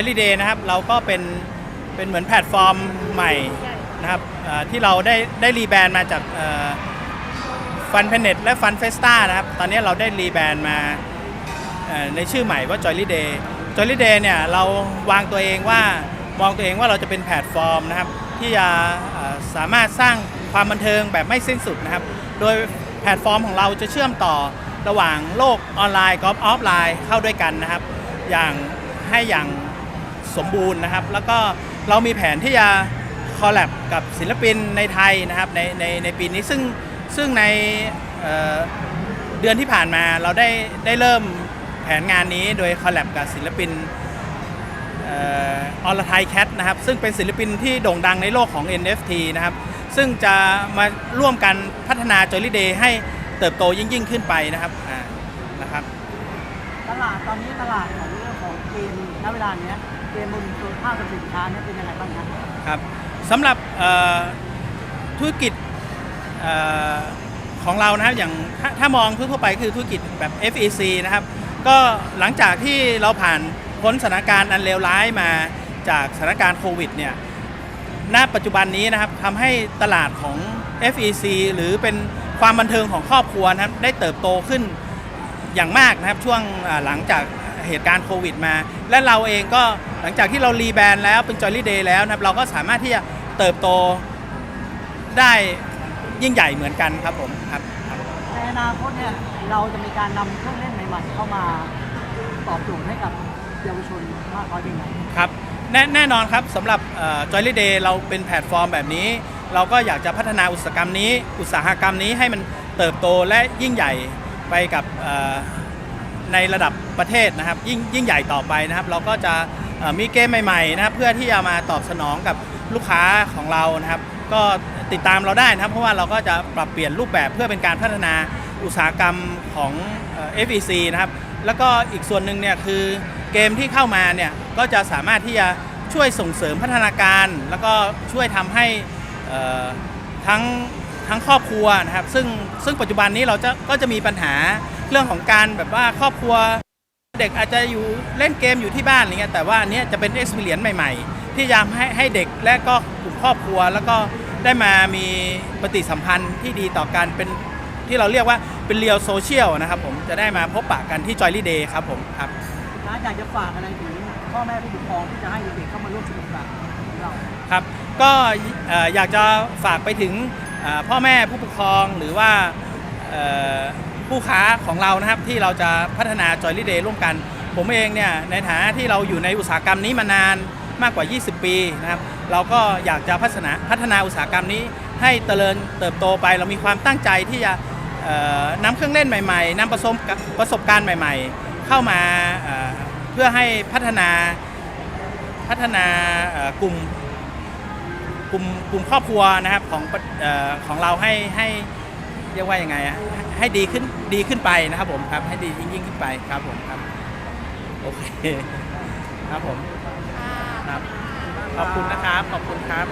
Daily Day นะครับเราก็เป็นเป็นเหมือนแพลตฟอร์มใหม่นะครับอ่อที่เราได้ได้รีแบรนด์มาจากฟันเพนเน็ตและฟันเฟสตานะครับ ตอนนี้เราได้รีแบรนด์มาเอ่อในชื่อใหม่ว่า Jolly Day Jolly Day เนี่ยเราวางตัวเองว่ามองตัวเองว่าเราจะเป็นแพลตฟอร์มนะครับ ที่จะเอ่อสามารถสร้างความบันเทิงแบบไม่สิ้นสุดนะครับ โดยแพลตฟอร์มของเราจะเชื่อมต่อระหว่างโลกออนไลน์กับออฟไลน์เข้าด้วยกันนะครับ อย่างให้อย่าง สมบูรณ์นะครับ แล้วก็เรามีแผนที่จะคอลแลบกับศิลปินในไทยนะครับในในในปีนี้ซึ่งซึ่งในเเดือนที่ผ่านมาเราได้ได้เริ่มแผนงานนี้โดยคอลแลบกับศิลปินออรไทยแคทนะครับซึ่งเป็นศิลปินที่โด่งดังในโลกของ NFT นะครับ ซึ่งจะมาร่วมกันพัฒนา Jolly Day ให้เติบโตยิ่งยิ่งขึ้นไปนะครับนะครับ ตลาดตอนนี้ตลาดของเรื่องของเกมณเวลาเนี้ย เกมบนตัวภาพกับสินค้าเนี่ยเป็นยังไงบ้างครับครับสำหรับธุรกิจของเรานะครับอย่างถ้าถ้ามองทั่วไปคือธุรกิจแบบ FEC นะครับ ก็หลังจากที่เราผ่านพ้นสถานการณ์อันเลวร้ายมาจากสถานการณ์โควิดเนี่ยณปัจจุบันนี้นะครับทำให้ตลาดของ FEC หรือเป็นความบันเทิงของครอบครัวนะครับได้เติบโตขึ้นอย่างมากนะครับช่วงหลังจากเหตุการณ์โควิดมา และเราเองก็ หลังจากที่เรารีแบรนด์แล้วเป็น Jolly Day แล้วนะครับเราก็สามารถที่จะเติบโตได้ยิ่งใหญ่เหมือนกันครับผมครับครับในอนาคตเนี่ยเราจะมีการนำเครื่องเล่นใหม่ๆเข้ามาตอบโจทย์ให้กับเยาวชนมากน้อยเพียงไหนครับแน่แน่นอนครับสำหรับจอยลี่เดย์เราเป็นแพลตฟอร์มแบบนี้ เราก็อยากจะพัฒนาอุตสาหกรรมนี้ อุตสาหกรรมนี้ให้มันเติบโตและยิ่งใหญ่ไปกับเอ่อ ในระดับประเทศนะครับยิ่งยิ่งใหญ่ต่อไปนะครับ เราก็จะมีเกมใหม่ๆนะครับเพื่อที่จะมาตอบสนองกับลูกค้าของเรานะครับ ก็ติดตามเราได้นะครับ เพราะว่าเราก็จะปรับเปลี่ยนรูปแบบเพื่อเป็นการพัฒนาอุตสาหกรรมของเอ่อ FEC นะครับแล้วก็อีกส่วนหนึ่งเนี่ยคือเกมที่เข้ามาเนี่ยก็จะสามารถที่จะช่วยส่งเสริมพัฒนาการ แล้วก็ช่วยทำให้ทั้งทั้งครอบครัวนะครับ ซึ่งซึ่งปัจจุบันนี้เราจะก็จะมีปัญหา เรื่องของการแบบว่าครอบครัวเด็กอาจจะอยู่เล่นเกมอยู่ที่บ้านอะไรเงี้ยแต่ว่าอันเนี้ยจะเป็น experience ใหม่ๆ ที่จะให้ให้เด็กและก็กลุ่มครอบครัวแล้วก็ได้มามีปฏิสัมพันธ์ที่ดีต่อกันเป็นที่เราเรียกว่าเป็นเรียลโซเชียลนะครับผมจะได้มาพบปะกันที่ Jolly Day ครับผมครับน้าอยากจะฝากอะไรถึงพ่อแม่ผู้ปกครองที่จะให้เด็กๆเข้ามาร่วมสนุกกับของเราครับก็เอ่ออยากจะฝากไปถึงเอ่อพ่อแม่ผู้ปกครองหรือว่าเอ่อ ผู้ค้าของเรานะครับที่เราจะพัฒนา Jolly Day ร่วมกัน ผมเองเนี่ยในฐานะที่เราอยู่ในอุตสาหกรรมนี้มานานมากกว่า 20 ปีนะครับเราก็อยากจะพัฒนาพัฒนาอุตสาหกรรมนี้ให้เจริญเติบโตไป เรามีความตั้งใจที่จะนำเครื่องเล่นใหม่ๆนำประสบประสบการณ์ใหม่ ๆ เข้ามาเเพื่อให้พัฒนาพัฒนากลุ่มกลุ่มกลุ่มครอบครัวนะครับของอของเราให้ให้ เรียกว่ายังไงอะให้ให้ดีขึ้นดีขึ้นไปนะครับผมครับ ให้ดียิ่งยิ่งขึ้นไปครับผมครับโอเคครับผมครับขอบคุณนะครับขอบคุณครับ